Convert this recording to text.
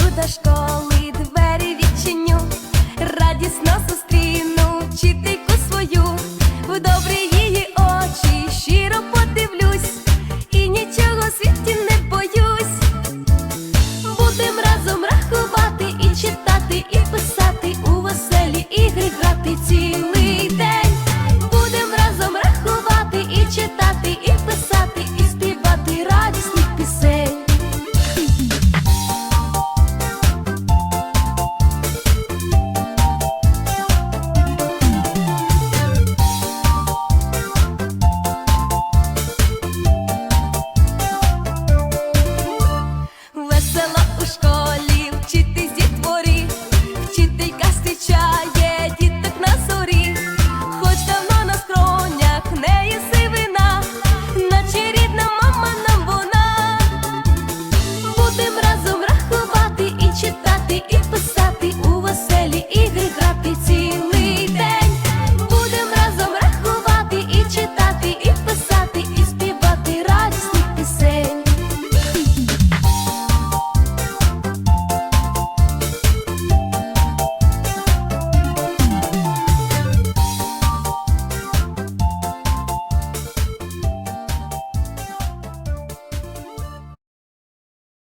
Піду до школи, двері відчиню, радісно зустріну вчительку свою в добрій.